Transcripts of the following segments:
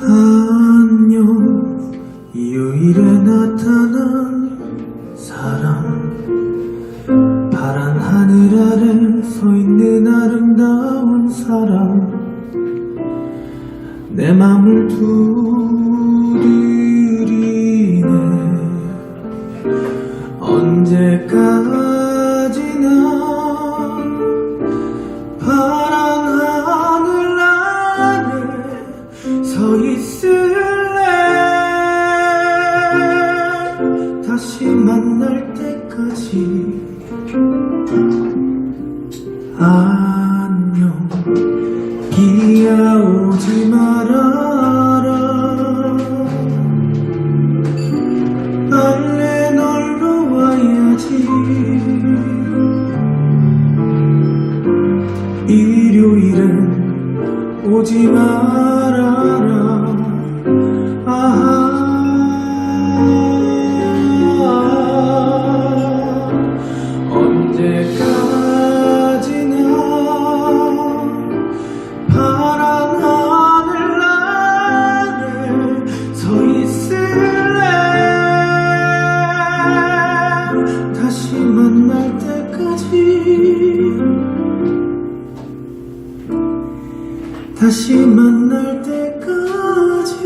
안녕 유일에 나타난 사람. 파란 하늘 아래 서 있는 아름다운 사람. 내 맘을 두드리네. 언제까 서 있을래? 다시 만날 때까지. 안녕. 기야 오지 말아라. 빨래 놀러 와야지. 일요일은 오지 말아라 다시 만날 때까지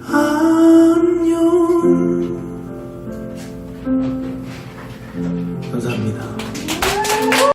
안녕. 감사합니다.